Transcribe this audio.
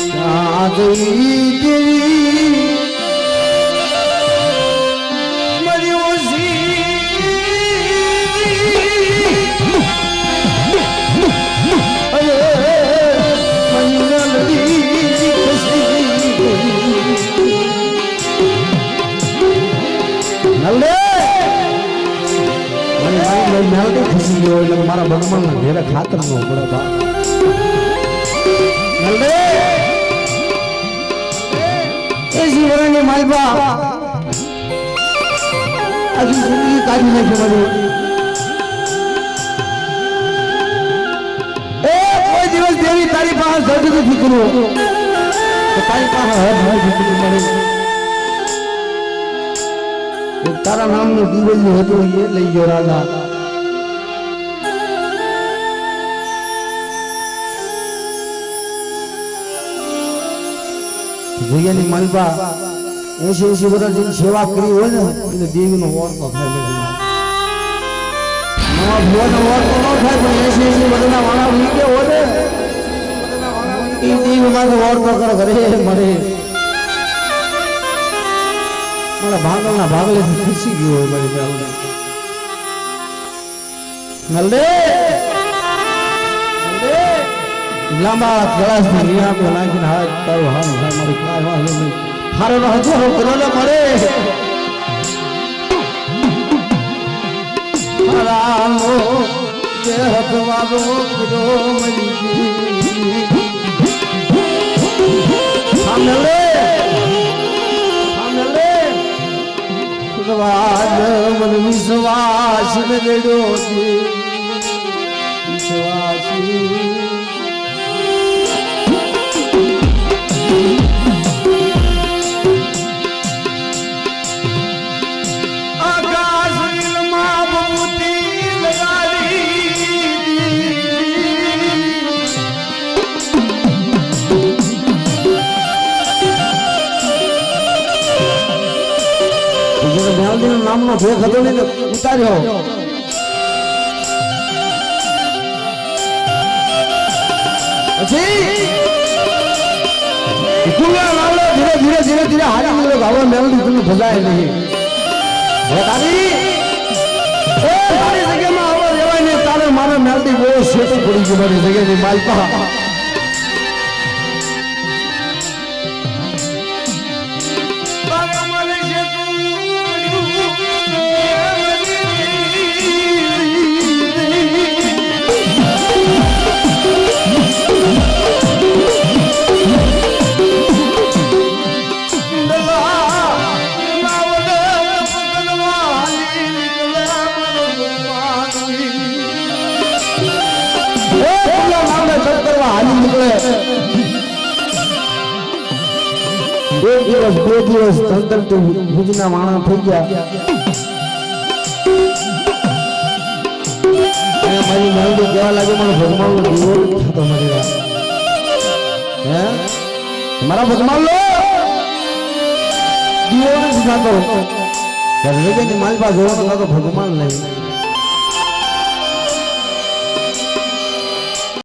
ત્યાં જઈ દેવી મેલડી ખુશી ગયો એટલે મારા ભગવાનના ઘેરે ખાતર નો પડે બા આખી જિંદગી કાઢી નાખી મારી એ કોઈ દિવસ દેવી તારી પાસે સર્જ નથી કરવું તો તારી પાસે હર હર જિંદગી મળે એક તારા નામનું દિવેલું હતું એ લઈ ગયો રાજા જગ્યાની માલપા એસી એસી વર્ષ જેની સેવા કરી હોય ને એટલે દેવીનો ઓળખો થાય બધી નવા ન થાય, પણ એસી એસી વર્ષના વાળા ઓળખો ઘરે ભાગલના ભાગલે ખુશી ગયો હોય લાંબા ગળાસની રીણા નાખીને હાથ તારું હાથ મારી હારો નો હજો કરો ને મળે હરાનો જે હથવારો કીધો મરી વિશ્વાસ વિશ્વાસી જેને મેલડીના નામનો ભેખ હતો ને એટલે ઉતાર્યો ધીરે ધીરે ધીરે ધીરે હારી નીકળ્યો ગાવા મેલડી તમને ભજાય નહીં. તારી જગ્યામાં આવો રેવાય નહીં, તારે મારે મેલડી બહુ શેટી પડી ગઈ મારી જગ્યાની માલપા. કરવા હાલી નીકળે બે દિવસ બે દિવસ ધનતરથી ભુજના માણા થઈ ગયા. અને મારી મેલડી કહેવા લાગે? મને ભગવાનનો દીવો થતો મરી રહ્યા હે? મારા ભગવાન લો દીવો નથી થતો. ત્યારે જગ્યાની મારી પાસે જોવાનો નતો ભગવાન નહીં.